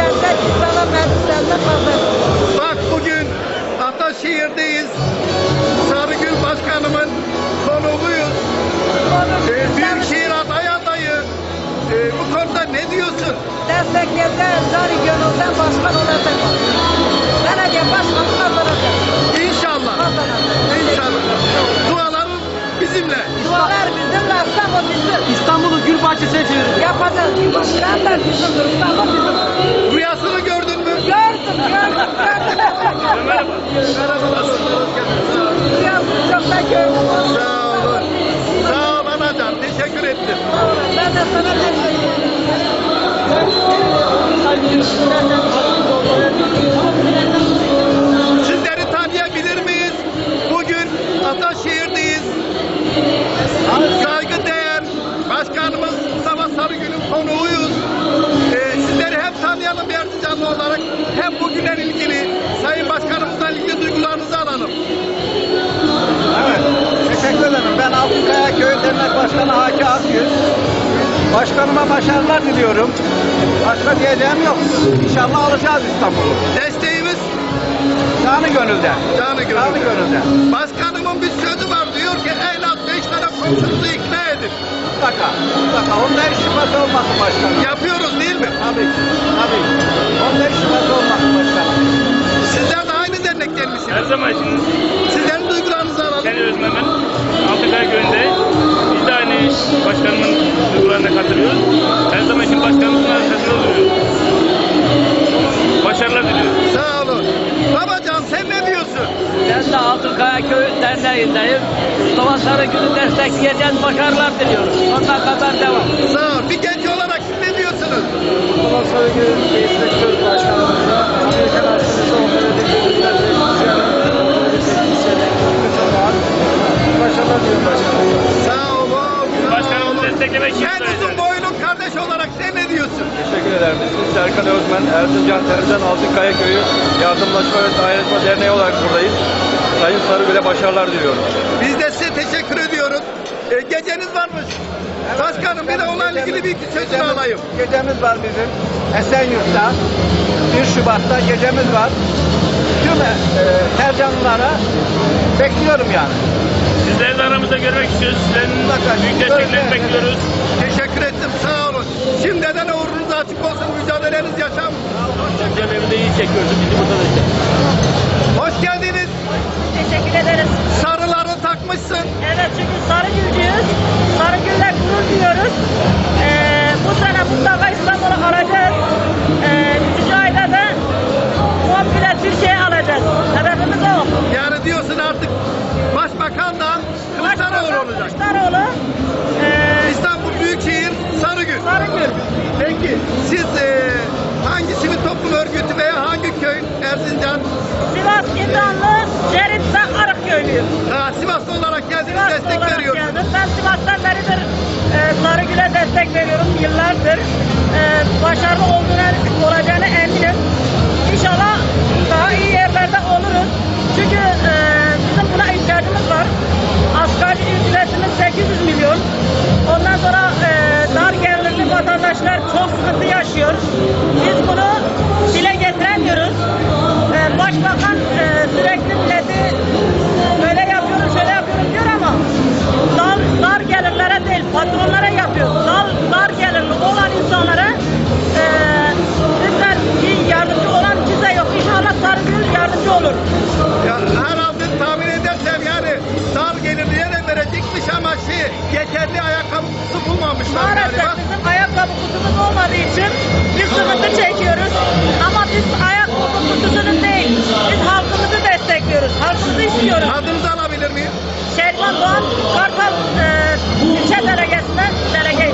Gülen'den İslam'a meclislerine pazar. Bak bugün Ataşehir'deyiz. Sarıgül Başkanımın konuğuyuz. Ee, Büyükşehir aday adayı. Ee, bu konuda ne diyorsun? destekleyeceğiz. Zari gönülden başkan olacak. Belediye başkanı kazanacak. İnşallah. Kazanacak. İnşallah. Duaların bizimle. Dualar bizimle, İstanbul bizim. İstanbul'u gül bahçesine çevirdi. Yapacağız. De bizimdir. İstanbul bizim. Sağ olun. Sağ ol anacan. Teşekkür ettim. Ben de sana teşekkür ederim. Dernek Başkanı Haki Akyüz. Başkanıma başarılar diliyorum. Başka diyeceğim yok. İnşallah alacağız İstanbul'u. Desteğimiz Canı gönülden. canı Canı gönülden. gönülden. Başkanımın bir sözü var diyor ki evlat beş tane komşunuzu ikna edin. Mutlaka, mutlaka. Onda hiç şüphesi olmasın başkanım. Yapıyoruz değil mi? Tabii ki, tabii. Onda hiç şüphesi olmasın başkanım. Sizler de aynı dernekten Her misiniz? zaman için Sizlerin duygularınızı alalım. kendi özlemem Altınkaya köyünde de aynı başkanımın duygularına katılıyoruz. Her zaman için başkanımızın arkasında duruyoruz. Başarılar diliyoruz. Sağ olun. Babacan sen ne diyorsun? Ben de Altınkaya Köy Derneği'ndeyim. Mustafa Sarıgül'ü destekleyeceğiz. Başarılar diliyoruz. Sonuna kadar devam. Sağ ol. Bir genç olarak siz ne diyorsunuz? Mustafa Sarıgül Köy Başkanımıza Amerikan Arşivisi Başarılar diliyorum başkanım. Sağ olun. Desteklemek için söyleyeceğim. boylum kardeş olarak sen ne diyorsun? Teşekkür ederim. İsmim Serkan Özmen, Erzincan Terimden Altınkaya Köyü Yardımlaşma ve Dayanışma Derneği olarak buradayız. Sayın Sarıgül'e başarılar diliyorum. Biz de size teşekkür ediyoruz. E, geceniz varmış. Başkanım bir de onunla ilgili bir iki sözünü alayım. Gecemiz var bizim Esenyurt'ta. 1 Şubat'ta gecemiz var. Tüm e, tercanlılara bekliyorum yani. Sizleri de aramızda görmek istiyoruz. Sizlerin Mutlaka. büyük desteklerini bekliyoruz. Teşekkür ettim. Sağ olun. Şimdiden uğrunuz açık olsun. Mücadeleniz yaşam. De iyi çekiyoruz. Bizi burada da Hoş geldiniz. Teşekkür ederiz. Sarıları takmışsın. Evet çünkü Sarıgülcüyüz. Sarıgül'le gurur duyuyoruz. Ee, bu sene mutlaka İstanbul'u alacağız. Ee, da komple Türkiye'yi destek veriyorum yıllardır. E, başarılı olduğuna, olacağına eminim. İnşallah daha iyi yerlerde oluruz. Çünkü olur. Ya, herhalde tahmin edersem yani dar gelirliye de verecekmiş ama şey yeterli ayakkabı kutusu bulmamışlar Maalesef galiba. bizim ayakkabı kutumuz olmadığı için biz sıkıntı çekiyoruz. Ama biz ayakkabı kutusunun değil, biz halkımızı destekliyoruz. Halkımızı istiyoruz. Adınızı alabilir miyim? Şehriman Doğan Kartal e, ilçe delegesinden Hadi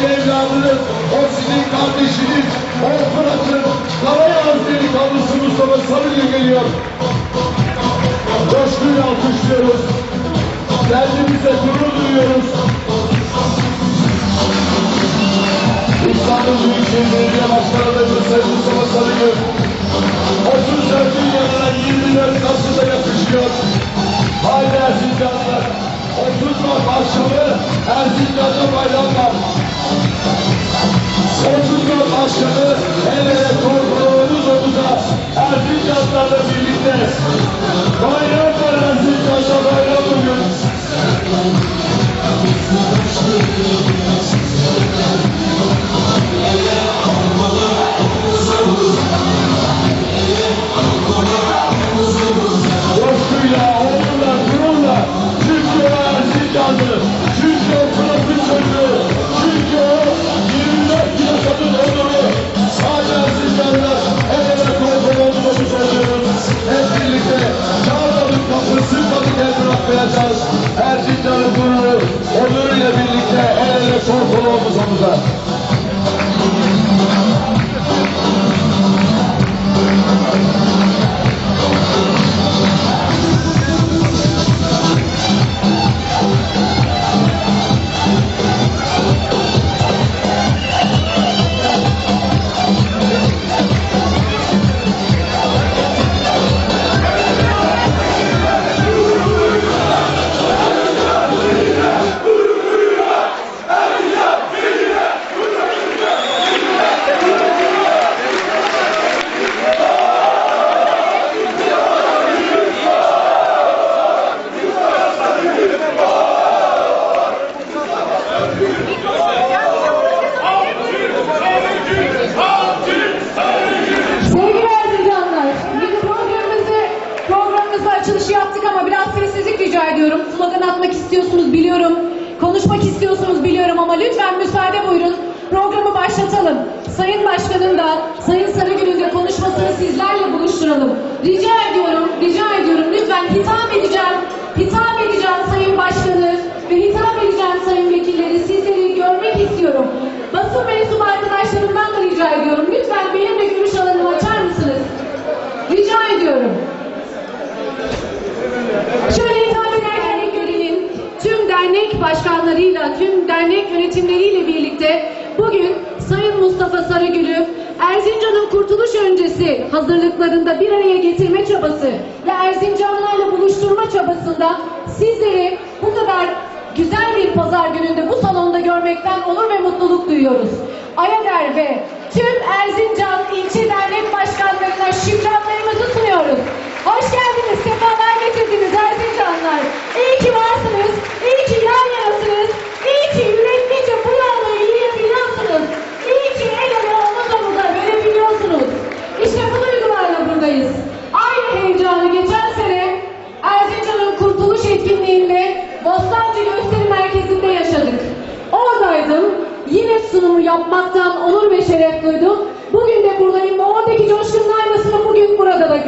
sizin evladınız, o sizin kardeşiniz. O Fırat'ın Karayağız delikanlısı Mustafa Sarıgül geliyor. Coşkuyla alkışlıyoruz. Kendimize gurur duyuyoruz. İstanbul Büyükşehir Belediye Başkanı Adayımız Sayın Mustafa Sarıgül. 34'ün yanına 24 Kasım'da yakışıyor. Haydi Erzincanlılar. 30 Mart akşamı Erzincan'da bayram var. 30 Mart akşamı el ele kol kola omuz omuza Erzincanlarla birlikte. Bayram var Erzincan'da bayram bugün. Başlatalım. Sayın Başkan'ın da, Sayın Sarıgül'ün de konuşmasını sizlerle buluşturalım. Rica ediyorum, rica ediyorum lütfen hitap edeceğim, hitap edeceğim Sayın Başkanı ve hitap edeceğim Sayın Vekilleri. Sizleri görmek istiyorum. Basın mensubu arkadaşlarımdan da rica ediyorum. Lütfen benimle görüş alanımı açar mısınız? Rica ediyorum. Şöyle hitap ederken ilk görelim. Tüm dernek başkanlarıyla, tüm dernek yönetimleriyle birlikte bugün Sayın Mustafa Sarıgül'ü Erzincan'ın kurtuluş öncesi hazırlıklarında bir araya getirme çabası ve Erzincanlılarla buluşturma çabasında sizleri bu kadar güzel bir pazar gününde bu salonda görmekten onur ve mutluluk duyuyoruz. Ayader ve tüm Erzincan ilçe dernek başkanlarına şükranlarımızı sunuyoruz. Hoş geldiniz, sefalar getirdiniz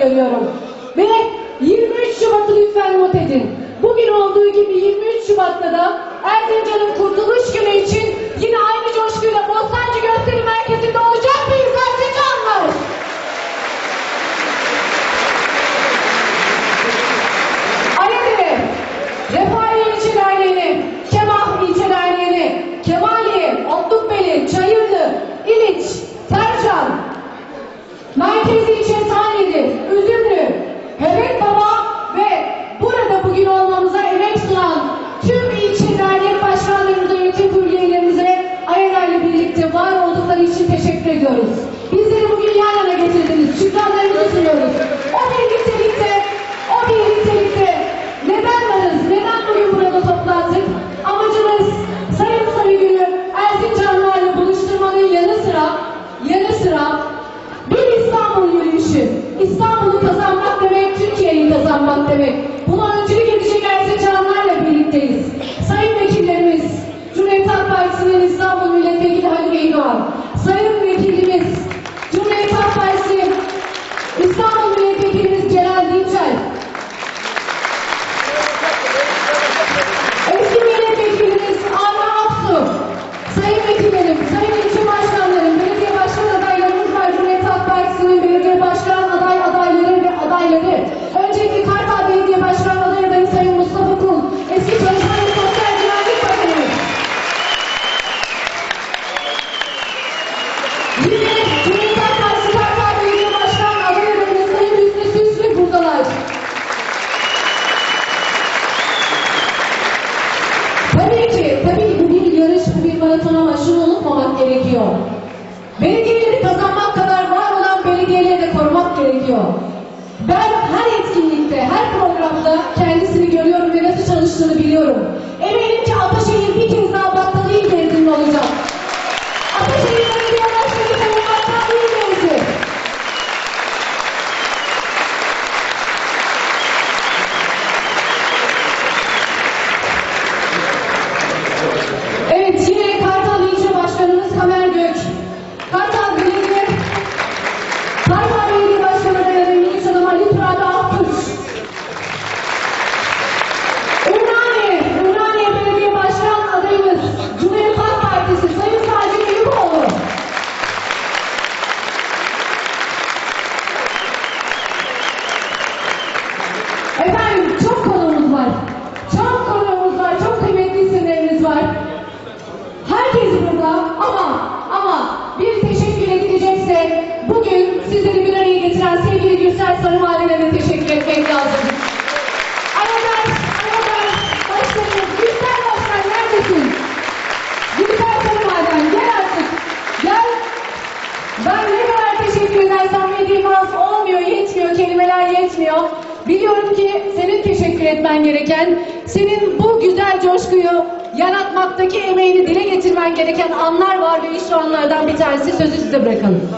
görüyorum. Ve 23 Şubat'ı lütfen not edin. Bugün olduğu gibi 23 Şubat'ta da Erzincan'ın kurtuluş günü için yine aynı coşkuyla Bostancı Gösteri Merkezi'nde olacak mıyız Erzincanlar? Aydemir, Refahiye İlçe Derneği'ni, Kemah İlçe Derneği'ni, Kemaliye, Otlukbeli, Çayırlı, İliç, Tercan, Merkez İlçe Tanyeli, Üzümlü, Hebek Baba ve burada bugün olmamıza emek sunan tüm ilçe dernek başkanlarımıza, yönetim kurulu üyelerimize Ayaner'le birlikte var oldukları için teşekkür ediyoruz. Bizleri bugün yan yana getirdiniz. Şükranlarımızı gerekiyor. Belgeleri kazanmak kadar var olan belediyeleri de korumak gerekiyor. Ben her etkinlikte, her programda kendisini görüyorum ve nasıl çalıştığını biliyorum. Eminim ki Ataşehir bir kez daha Biliyorum ki senin teşekkür etmen gereken, senin bu güzel coşkuyu yaratmaktaki emeğini dile getirmen gereken anlar var ve o anlardan bir tanesi sözü size bırakalım.